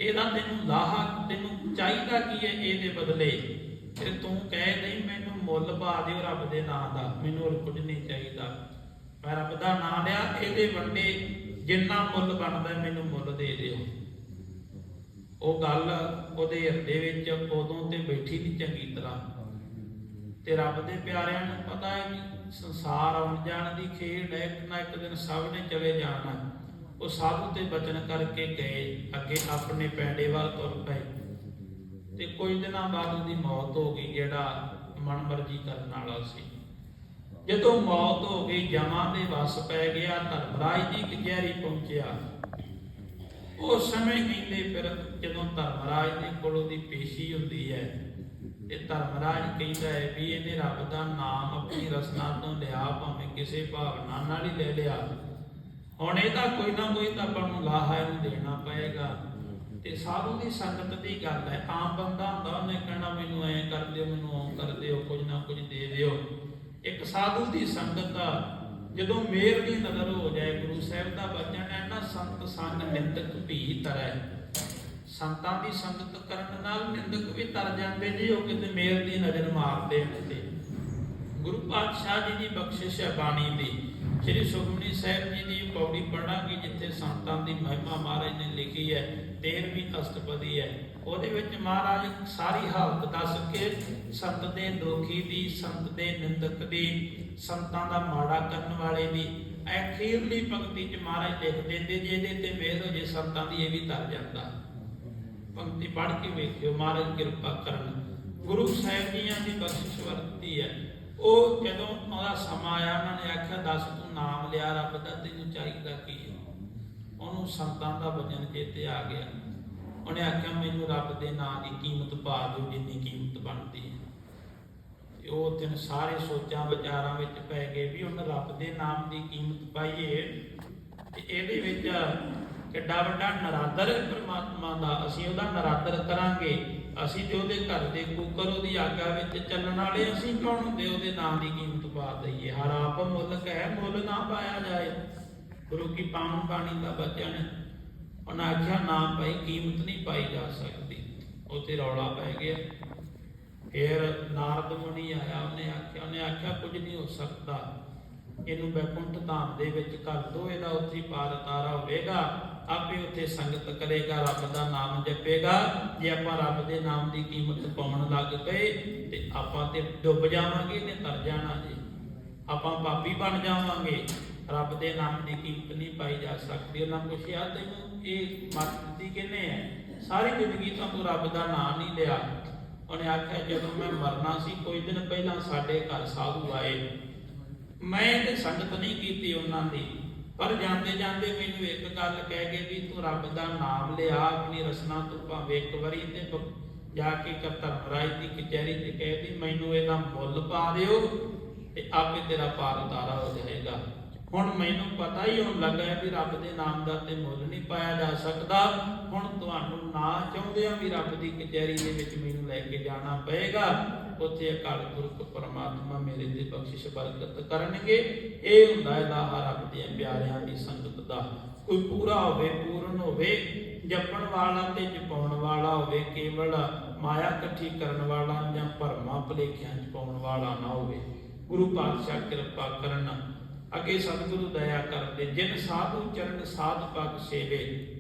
ਇਹਦਾ ਤੈਨੂੰ ਲਾਹਾ, ਤੈਨੂੰ ਚਾਹੀਦਾ ਕੀ ਹੈ ਇਹਦੇ ਬਦਲੇ? ਫਿਰ ਤੂੰ ਕਹਿ, ਨਹੀਂ, ਮੈਨੂੰ ਮੁੱਲ ਪਾ ਦਿਓ ਰੱਬ ਦੇ ਨਾਮ ਦਾ, ਮੈਨੂੰ ਹੋਰ ਕੁਝ ਨਹੀਂ ਚਾਹੀਦਾ। ਮੈਂ ਰੱਬ ਦਾ ਨਾਮ ਲਿਆ, ਇਹਦੇ ਵੰਡੇ ਜਿੰਨਾ ਮੁੱਲ ਬਣਦਾ, ਮੈਨੂੰ ਮੁੱਲ ਦੇ ਦਿਓ। ਉਹ ਗੱਲ ਉਹਦੇ ਹਿਰਦੇ ਵਿੱਚ ਉਦੋਂ ਤੇ ਬੈਠੀ ਨਹੀਂ ਚੰਗੀ ਤਰ੍ਹਾਂ। ਤੇ ਰੱਬ ਦੇ ਪਿਆਰਿਆਂ ਨੂੰ ਪਤਾ ਹੈ ਕਿ ਸੰਸਾਰ ਆਉਣ ਜਾਣ ਦੀ ਖੇਡ ਹੈ, ਇੱਕ ਨਾ ਇੱਕ ਦਿਨ ਸਭ ਨੇ ਚਲੇ ਜਾਣਾ। ਉਹ ਸਾਧੂ ਤੇ ਬਚਨ ਕਰਕੇ ਗਏ, ਅੱਗੇ ਆਪਣੇ ਪੈਂਡੇ ਵੱਲ ਤੁਰ ਪਏ। ਤੇ ਕੁਝ ਦਿਨਾਂ ਬਾਅਦ ਉਹਦੀ ਮੌਤ ਹੋ ਗਈ, ਜਿਹੜਾ ਮਨਮਰਜ਼ੀ ਕਰਨ ਵਾਲਾ ਸੀ। ਜਦੋਂ ਮੌਤ ਹੋ ਗਈ, ਜਮਾਂ ਦੇ ਵਸ ਪੈ ਗਿਆ, ਧਰਮਰਾਜ ਦੀ ਕਚਹਿਰੀ ਪਹੁੰਚਿਆ। ਉਸ ਸਮੇਂ ਕਹਿੰਦੇ ਫਿਰ ਜਦੋਂ ਧਰਮਰਾਜ ਦੇ ਕੋਲ ਉਹਦੀ ਪੇਸ਼ੀ ਹੁੰਦੀ ਹੈ, ਤੇ ਧਰਮਰਾਜ ਕਹਿੰਦਾ ਹੈ ਵੀ ਇਹਨੇ ਰੱਬ ਦਾ ਨਾਮ ਆਪਣੀ ਰਸਨਾ ਤੋਂ ਲਿਆ, ਭਾਵੇਂ ਕਿਸੇ ਭਾਵਨਾ ਨਾਲ ਹੀ ਲੈ ਲਿਆ। ਹੁਣ ਇਹਦਾ ਕੋਈ ਨਾ ਕੋਈ ਤਾਂ ਆਪਾਂ ਨੂੰ ਲਾਹਾ ਇਹਨੂੰ ਦੇਣਾ ਪਏਗਾ। ਤੇ ਸਾਧੂ ਦੀ ਸੰਗਤ ਦੀ ਗੱਲ ਹੈ, ਆਮ ਬੰਦਾ ਹੁੰਦਾ, ਉਹਨੇ ਕਹਿਣਾ ਮੈਨੂੰ ਐ ਕਰ ਦਿਓ, ਮੈਨੂੰ ਉਹ ਕਰ ਦਿਓ, ਕੁਝ ਨਾ ਕੁਝ ਦੇ ਦਿਓ। ਇੱਕ ਸਾਧੂ ਦੀ ਸੰਗਤ ਜਦੋਂ ਮੇਰ ਦੀ ਨਜ਼ਰ ਹੋ ਜਾਏ, ਗੁਰੂ ਸਾਹਿਬ ਦਾ ਬਚਨ ਹੈ, ਨਾ ਸੰਤ ਸੰਗ ਨਿੰਦਕ ਵੀ ਤਰੈ। ਸੰਤਾਂ ਦੀ ਸੰਗਤ ਕਰਨ ਨਾਲ ਨਿੰਦਕ ਵੀ ਤਰ ਜਾਂਦੇ ਨੇ, ਉਹ ਕਿਤੇ ਮੇਰ ਦੀ ਨਜ਼ਰ ਮਾਰਦੇ ਨੇ। ਗੁਰੂ ਪਾਤਸ਼ਾਹ ਜੀ ਦੀ ਬਖਸ਼ਿਸ਼ ਹੈ ਬਾਣੀ ਦੀ। ਸ੍ਰੀ ਸੁਖਮਨੀ ਸਾਹਿਬ ਜੀ ਦੀ ਪੌੜੀ ਪੜਾਂਗੇ ਜਿੱਥੇ ਸੰਤਾਂ ਦੀ ਮਹਿਮਾ ਮਹਾਰਾਜ ਨੇ ਲਿਖੀ ਹੈ 13ਵੀਂ ਅਸ਼ਟਪਦੀ ਹੈ, ਉਹਦੇ ਵਿੱਚ ਮਹਾਰਾਜ ਸਾਰੀ ਹਾਲਤ ਦੱਸ ਕੇ ਸੰਤ ਦੇ ਦੋਖੀ ਦੀ, ਸੰਤ ਦੇ ਨਿੰਦਕ ਦੀ, ਸੰਤਾਂ ਦਾ ਮਾੜਾ ਕਰਨ ਵਾਲੇ ਦੀ ਅਖੀਰਲੀ ਪੰਕਤੀ ਚ ਮਹਾਰਾਜ ਲਿਖ ਦਿੰਦੇ ਜੇ ਇਹਦੇ ਤੇ ਮਿਹਰ ਹੋ ਜੇ ਸੰਤਾਂ ਦੀ ਇਹ ਵੀ ਤਰ ਜਾਂਦਾ। ਪੰਕਤੀ ਪੜ੍ਹ ਕੇ ਵੇਖਿਓ, ਮਹਾਰਾਜ ਕਿਰਪਾ ਕਰਨ। ਗੁਰੂ ਸਾਹਿਬ ਜੀਆਂ ਦੀ ਬਖਸ਼ਿਸ਼ ਵਰਤੀ ਹੈ। ਉਹ ਜਦੋਂ ਉਹਦਾ ਸਮਾਂ ਆਇਆ, ਉਹਨਾਂ ਨੇ ਆਖਿਆ, ਦੱਸ ਤੂੰ ਨਾਮ ਲਿਆ ਰੱਬ ਦਾ ਤੈਨੂੰ ਚਾਹੀਦਾ ਕੀ ਹੈ। ਉਹਨੂੰ ਸੰਤਾਂ ਦਾ ਵਜਨ ਚੇਤੇ ਆ ਗਿਆ। ਉਹਨੇ ਆਖਿਆ, ਮੈਨੂੰ ਰੱਬ ਦੇ ਨਾਮ ਦੀ ਕੀਮਤ ਪਾ ਦਿਓ, ਜਿੰਨੀ ਕੀਮਤ ਬਣਦੀ ਹੈ। ਤੇ ਉਹ ਦਿਨ ਸਾਰੇ ਸੋਚਾਂ ਵਿਚਾਰਾਂ ਵਿੱਚ ਪੈ ਗਏ ਵੀ ਉਹਨ ਰੱਬ ਦੇ ਨਾਮ ਦੀ ਕੀਮਤ ਪਾਈਏ ਤੇ ਇਹਦੇ ਵਿੱਚ ਕਿੱਡਾ ਵੱਡਾ ਨਰਾਦਰ ਹੈ ਪ੍ਰਮਾਤਮਾ ਦਾ, ਅਸੀਂ ਉਹਦਾ ਨਰਾਦਰ ਕਰਾਂਗੇ। ਅਸੀਂ ਤੇ ਉਹਦੇ ਘਰ ਦੇ ਕੂਕਰ, ਉਹਦੀ ਆਗਿਆ ਵਿੱਚ ਚੱਲਣ ਵਾਲੇ ਅਸੀਂ ਕੌਣ ਹੁੰਦੇ? ਉਹਦੇ ਨਾਮ ਦੀ ਕੀਮਤ ਪਾ ਦਈਏ। ਹਰ ਆਪ ਮੁੱਲਕ ਹੈ ਮੁੱਲ ਨਾ ਪਾਇਆ ਜਾਏ। ਗੁਰੂ ਕੀ ਪਾਵਨ ਬਾਣੀ ਦਾ ਬਚਨ ਉਹਨਾਂ ਆਖਿਆ, ਨਾ ਭਾਈ, ਕੀਮਤ ਨਹੀਂ ਪਾਈ ਜਾ ਸਕਦੀ। ਉੱਥੇ ਰੌਲਾ ਪੈ ਗਿਆ। ਫਿਰ ਨਾਰਦ ਮੁਨੀ ਆਇਆ, ਉਹਨੇ ਆਖਿਆ ਉਹਨੇ ਆਖਿਆ, ਕੁਝ ਨਹੀਂ ਹੋ ਸਕਦਾ। ਇਹਨੂੰ ਬੈਕੁੰਠ ਧਾਮ ਦੇ ਵਿੱਚ ਕਰ ਦੋ, ਇਹਦਾ ਉੱਥੇ ਪਾਰ ਤਾਰਾ ਹੋਵੇਗਾ। ਆਪੇ ਉੱਥੇ ਸੰਗਤ ਕਰੇਗਾ, ਰੱਬ ਦਾ ਨਾਮ ਜਪੇਗਾ। ਜੇ ਆਪਾਂ ਰੱਬ ਦੇ ਨਾਮ ਦੀ ਕੀਮਤ ਪਾਉਣ ਲੱਗ ਪਏ, ਤੇ ਆਪਾਂ ਤੇ ਡੁੱਬ ਜਾਵਾਂਗੇ ਤੇ ਤਰ ਜਾਣਾ ਜੀ। ਆਪਾਂ ਪਾਪੀ ਬਣ ਜਾਵਾਂਗੇ। ਰੱਬ ਦੇ ਨਾਮ ਦੀ ਕੀਮਤ ਨਹੀਂ ਪਾਈ ਜਾ ਸਕਦੀ। ਉਹਨਾਂ ਪੁੱਛਿਆ ਤੈਨੂੰ ਇਹ ਮਤ ਦਿੱਤੀ ਕਿਹਨੇ ਹੈ? ਸਾਰੀ ਜ਼ਿੰਦਗੀ ਤਾਂ ਤੂੰ ਰੱਬ ਦਾ ਨਾਮ ਨਹੀਂ ਲਿਆ। ਉਹਨੇ ਆਖਿਆ, ਜਦੋਂ ਮੈਂ ਮਰਨਾ ਸੀ, ਕੋਈ ਦਿਨ ਪਹਿਲਾਂ ਸਾਡੇ ਘਰ ਸਾਧੂ ਆਏ। ਮੈਂ ਤੇ ਸੰਗਤ ਨਹੀਂ ਕੀਤੀ ਉਹਨਾਂ ਦੀ। ਪਰ ਜਾਂਦੇ ਜਾਂਦੇ ਮੈਨੂੰ ਇੱਕ ਗੱਲ ਕਹਿ ਗਏ ਵੀ ਤੂੰ ਰੱਬ ਦਾ ਨਾਮ ਲਿਆ, ਆਪਣੀ ਰਸਨਾ ਤੋਂ ਭਾਵੇਂ ਇੱਕ ਵਾਰੀ ਤੇ ਜਾ ਕੇ ਧਰਮ ਰਾਜ ਦੀ ਕਚਹਿਰੀ ਤੇ ਕਹਿ ਵੀ ਮੈਨੂੰ ਇਹਦਾ ਮੁੱਲ ਪਾ ਦਿਓ ਤੇ ਆਪੇ ਤੇਰਾ ਪਾਰ ਉਤਾਰਾ ਹੋ ਜਾਏਗਾ। ਹੁਣ ਮੈਨੂੰ ਪਤਾ ਹੀ ਹੋਣ ਲੱਗਾ ਵੀ ਰੱਬ ਦੇ ਨਾਮ ਦਾ ਤੇ ਮੁੱਲ ਨਹੀਂ ਪਾਇਆ ਜਾ ਸਕਦਾ। ਹੁਣ ਤੁਹਾਨੂੰ ਨਾ ਚਾਹੁੰਦੇ ਆ ਵੀ ਰੱਬ ਦੀ ਕਚਹਿਰੀ ਦੇ ਵਿੱਚ ਮੈਨੂੰ ਲੈ ਕੇ ਜਾਣਾ ਪਏਗਾ। ਉੱਥੇ ਅਕਾਲ ਪੁਰਖ ਪਰਮਾਤਮਾ ਮੇਰੇ ਤੇ ਬਖਸ਼ਿਸ਼ ਬਰਕਤ ਕਰਨਗੇ। ਇਹ ਹੁੰਦਾ ਹੈ ਲਾਹਾ ਰੱਬ ਦੇ ਪਿਆਰਿਆਂ ਦੀ ਸੰਗਤ ਦਾ। ਕੋਈ ਪੂਰਾ ਹੋਵੇ, ਪੂਰਨ ਹੋਵੇ, ਜਪਣ ਵਾਲਾ ਤੇ ਜਪਾਉਣ ਵਾਲਾ ਹੋਵੇ, ਕੇਵਲ ਮਾਇਆ ਇਕੱਠੀ ਕਰਨ ਵਾਲਾ ਜਾਂ ਭਰਮਾਂ ਭਲੇਖਿਆਂ ਚ ਪਾਉਣ ਵਾਲਾ ਨਾ ਹੋਵੇ। ਗੁਰੂ ਪਾਤਸ਼ਾਹ ਕਿਰਪਾ ਕਰਨ। ਅੱਗੇ ਸਤਿਗੁਰੂ ਦਇਆ ਕਰਦੇ। ਜਿਨ ਸਾਧੂ ਚਰਨ ਸਾਧ ਪਗ ਸੇਵੇ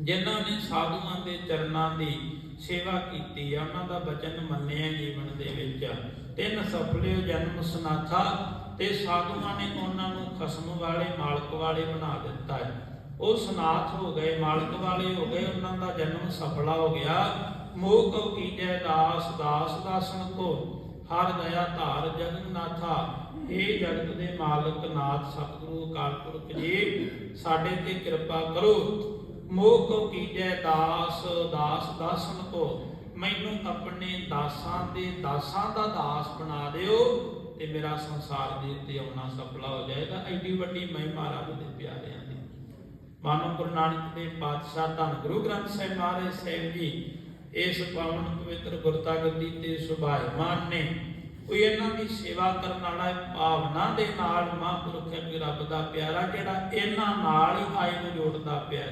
ਜਿਨ੍ਹਾਂ ਨੇ ਸਾਧੂਆਂ ਦੇ ਚਰਨਾਂ ਦੀ ਸੇਵਾ ਕੀਤੀ ਆ ਉਹਨਾਂ ਦਾ ਬਚਨ ਮੰਨਿਆ ਜੀਵਨ ਦੇ ਵਿੱਚ। ਤਿੰਨ ਸਫਲਿਓ ਜਨਮ ਸਨਾਥਾ ਤੇ ਸਾਧੂਆਂ ਨੇ ਉਹਨਾਂ ਨੂੰ ਖਸਮ ਵਾਲੇ ਮਾਲਕ ਵਾਲੇ ਬਣਾ ਦਿੱਤਾ। ਉਹ ਸਨਾਥ ਹੋ ਗਏ, ਮਾਲਕ ਵਾਲੇ ਹੋ ਗਏ, ਉਹਨਾਂ ਦਾ ਜਨਮ ਸਫਲਾ ਹੋ ਗਿਆ। ਮੋਹ ਕਉ ਕੀਜੈ ਦਾਸ ਦਾਸ ਦਾਸਨ ਕੋ ਹਰ ਦਇਆ ਧਾਰ ਜਗਨਨਾਥਾ। ਇਹ ਜਗਤ ਦੇ ਮਾਲਕ, ਨਾਥ, ਸਤਿਗੁਰੂ ਅਕਾਲ ਪੁਰਖ ਜੀ, ਸਾਡੇ ਤੇ ਕਿਰਪਾ ਕਰੋ। ਮੋਹ ਕੋ ਕੀਜੈ ਦਾਸ ਦਾਸ ਦਾਸਨ ਕੋ। ਮੈਨੂੰ ਆਪਣੇ ਦਾਸਾਂ ਦੇ ਦਾਸਾਂ ਦਾ ਦਾਸ ਬਣਾ ਦਿਓ ਤੇ ਮੇਰਾ ਸੰਸਾਰ ਦੇ ਉੱਤੇ ਆਉਣਾ ਸਫਲਾ ਹੋ ਜਾਏਗਾ। ਐਡੀ ਵੱਡੀ ਮਹਿਮਾ ਰੱਬ ਦੇ ਪਿਆਰਿਆਂ ਦੀ। ਮਾਨਵ ਗੁਰੂ ਨਾਨਕ ਦੇਵ ਪਾਤਸ਼ਾਹ ਧੰਨ ਗੁਰੂ ਗ੍ਰੰਥ ਸਾਹਿਬ ਮਹਾਰਾਜ ਸਾਹਿਬ ਜੀ, ਇਸ ਪਾਵਨ ਪਵਿੱਤਰ ਗੁਰਤਾ ਗੱਦੀ ਤੇ ਸੁਭਾਇਮਾਨ ਨੇ ਕੋਈ ਇਹਨਾਂ ਦੀ ਸੇਵਾ ਕਰਨ ਵਾਲਾ ਭਾਵਨਾ ਦੇ ਨਾਲ ਮਹਾਂਪੁਰਖ ਹੈ ਵੀ ਰੱਬ ਦਾ ਪਿਆਰਾ ਜਿਹੜਾ ਇਹਨਾਂ ਨਾਲ ਹੀ ਆਏ ਨੂੰ ਜੋੜਦਾ ਪਿਆ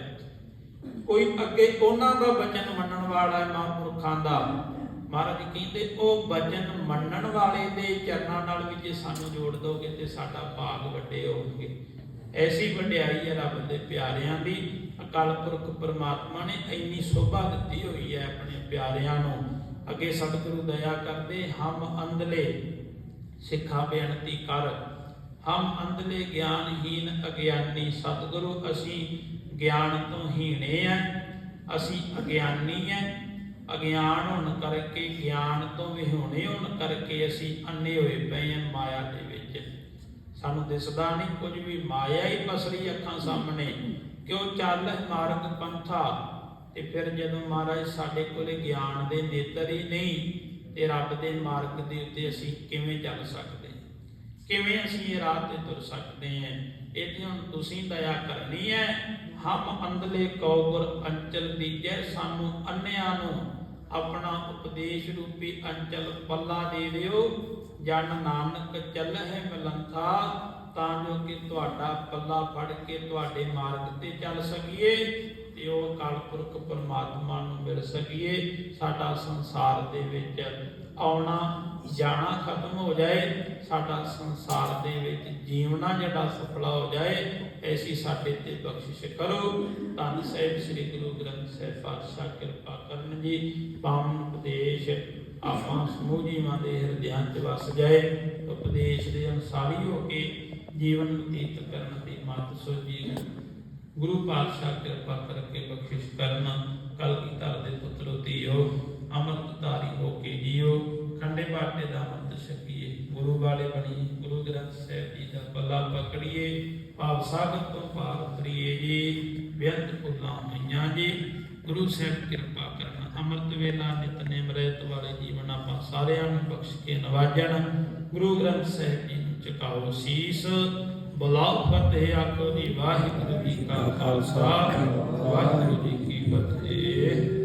ਕੋਈ ਅੱਗੇ ਉਹਨਾਂ ਦਾ ਵਚਨ ਮੰਨਣ ਵਾਲਾ ਮਹਾਂਪੁਰਖਾਂ ਦਾ। ਮਹਾਰਾਜ ਕਹਿੰਦੇ, ਉਹ ਬਚਨ ਮੰਨਣ ਵਾਲੇ ਦੇ ਚਰਨਾਂ ਨਾਲ ਵੀ ਜੇ ਸਾਨੂੰ ਜੋੜ ਦੋਗੇ ਤੇ ਸਾਡਾ ਭਾਗ ਵੱਡੇ ਹੋਣਗੇ। ਐਸੀ ਵਡਿਆਈ ਹੈ ਰੱਬ ਦੇ ਪਿਆਰਿਆਂ ਦੀ। ਅਕਾਲ ਪੁਰਖ ਪਰਮਾਤਮਾ ਨੇ ਇੰਨੀ ਸੋਭਾ ਦਿੱਤੀ ਹੋਈ ਹੈ ਆਪਣੇ ਪਿਆਰਿਆਂ ਨੂੰ। ਅੱਗੇ ਸਤਿਗੁਰੂ ਦਇਆ ਕਰਦੇ, ਹਮ ਅੰਧਲੇ, ਸਿੱਖਾ ਬੇਨਤੀ ਕਰ। ਹਮ ਅੰਧਲੇ ਗਿਆਨਹੀਨ ਅਗਿਆਨੀ, ਸਤਿਗੁਰੂ ਅਸੀਂ ਗਿਆਨ ਤੋਂ ਹੀਣੇ ਆ, ਅਸੀਂ ਅਗਿਆਨੀ ਆ। ਅਗਿਆਨ ਹੋਣ ਕਰਕੇ, ਗਿਆਨ ਤੋਂ ਵਿਹੋਣੇ ਹੋਣ ਕਰਕੇ ਅਸੀਂ ਅੰਨੇ ਹੋਏ ਪਏ ਆ ਮਾਇਆ ਦੇ ਵਿੱਚ। ਸਾਨੂੰ ਦਿਸਦਾ ਨਹੀਂ, ਕੁਝ ਵੀ ਮਾਇਆ ਹੀ ਪਸਰੀ ਅੱਖਾਂ ਸਾਹਮਣੇ। ਕਿਉਂ ਚੱਲ ਮਾਰਗ ਪੰਥਾ? ਤੇ ਫਿਰ ਜਦੋਂ ਮਹਾਰਾਜ ਸਾਡੇ ਕੋਲੇ ਗਿਆਨ ਦੇ ਨੇਤਰ ਹੀ ਨਹੀਂ, ਤੇ ਰੱਬ ਦੇ ਮਾਰਗ ਦੇ ਉੱਤੇ ਅਸੀਂ ਕਿਵੇਂ ਚੱਲ ਸਕਦੇ? ਕਿਵੇਂ ਅਸੀਂ ਇਹ ਰਾਹ ਤੇ ਤੁਰ ਸਕਦੇ ਹਾਂ ਇਹ ਤੇ ਹੁਣ ਤੁਸੀਂ ਦਇਆ ਕਰਨੀ ਹੈ ਹਮ ਅੰਦਲੇ ਕੌਗੁਰ ਅੰਚਲ ਦੀਜੈ ਸਾਨੂੰ ਅੰਨਿਆਂ ਨੂੰ ਆਪਣਾ ਉਪਦੇਸ਼ ਰੂਪੀ ਅੰਚਲ ਪੱਲਾ ਦੇ ਦਿਓ। ਜਨ ਨਾਨਕ ਚੱਲਹਿ ਮਿਲੰਥਾ, ਤਾਂ ਜੋ ਕਿ ਤੁਹਾਡਾ ਪੱਲਾ ਫੜ ਕੇ ਤੁਹਾਡੇ ਮਾਰਗ ਤੇ ਚੱਲ ਸਕੀਏ। ਤੇ ਉਹ ਅਕਾਲ ਪੁਰਖ ਪਰਮਾਤਮਾ ਨੂੰ ਮਿਲ ਸਕੀਏ, ਸਾਡਾ ਸੰਸਾਰ ਦੇ ਵਿੱਚ ਆਉਣਾ, ਜਾਣਾ ਖਤਮ ਹੋ ਜਾਏ, ਸਾਡਾ ਸੰਸਾਰ ਦੇ ਵਿੱਚ ਜੀਵਨਾ ਜਿਹੜਾ ਸਫਲਾ ਹੋ ਜਾਏ, ਐਸੀ ਸਾਡੇ ਤੇ ਬਖਸ਼ਿਸ਼ ਕਰੋ। ਧੰਨ ਸਾਹਿਬ ਸ੍ਰੀ ਗੁਰੂ ਗ੍ਰੰਥ ਸਾਹਿਬ ਪਾਤਸ਼ਾਹ, ਕਿਰਪਾ ਕਰਨ ਜੀ। ਪਾਵਨ ਉਪਦੇਸ਼ ਆਪਾਂ ਸਮੂਹ ਜੀਵਾਂ ਦੇ ਹਿਰਦਿਆਂ 'ਚ ਵਸ ਜਾਏ। ਉਪਦੇਸ਼ ਦੇ ਅਨੁਸਾਰੀ ਹੋ ਕੇ ਜੀਵਨ ਬਤੀਤ ਕਰਨ ਦੀ ਮੱਤ ਸੋਜੀ ਗੁਰੂ ਪਾਤਸ਼ਾਹ ਕਿਰਪਾ ਕਰਕੇ ਬਖਸ਼ਿਸ਼ ਕਰਨ, ਕਲਗੀ ਧਰ ਦੇ ਪੁੱਤਰੋ ਧੀਓ ਅੰਮ੍ਰਿਤ ਧਾਰੀ ਹੋ ਕੇ ਜੀਓ, ਖੰਡੇ ਬਾਟੇ ਦਾ ਅੰਮ੍ਰਿਤ ਛਕੀਏ, ਗੁਰੂ ਵਾਲੇ ਬਣੀ, ਗੁਰੂ ਗ੍ਰੰਥ ਸਾਹਿਬ ਜੀ ਦਾ ਪੱਲਾ ਪਕੜੀਏ, ਭਾਵ ਸਾਗਰ ਤੋਂ ਪਾਰ ਉਤਰੀਏ ਜੀ ਬੇਅੰਤ ਭੁੱਲਾਂ ਹੋਈਆਂ ਜੀ, ਗੁਰੂ ਸਾਹਿਬ ਕਿਰਪਾ ਕਰਨ, ਅੰਮ੍ਰਿਤ ਵੇਲਾ ਨਿਤਨੇਮ ਰਹਿਤ ਵਾਲੇ ਜੀਵਨ ਆਪਾਂ ਸਾਰਿਆਂ ਨੂੰ ਬਖਸ਼ ਕੇ ਨਵਾਜਣ, ਗੁਰੂ ਗ੍ਰੰਥ ਸਾਹਿਬ ਜੀ ਨੂੰ ਝੁਕਾਓ ਸੀਸ। ਬੁਲਾਓ ਫਤਿਹ ਆਖੋ ਦੀ ਵਾਹਿਗੁਰੂ ਜੀ ਕਾ ਖਾਲਸਾ ਵਾਹਿਗੁਰੂ ਜੀ ਕੀ ਫਤਿਹ।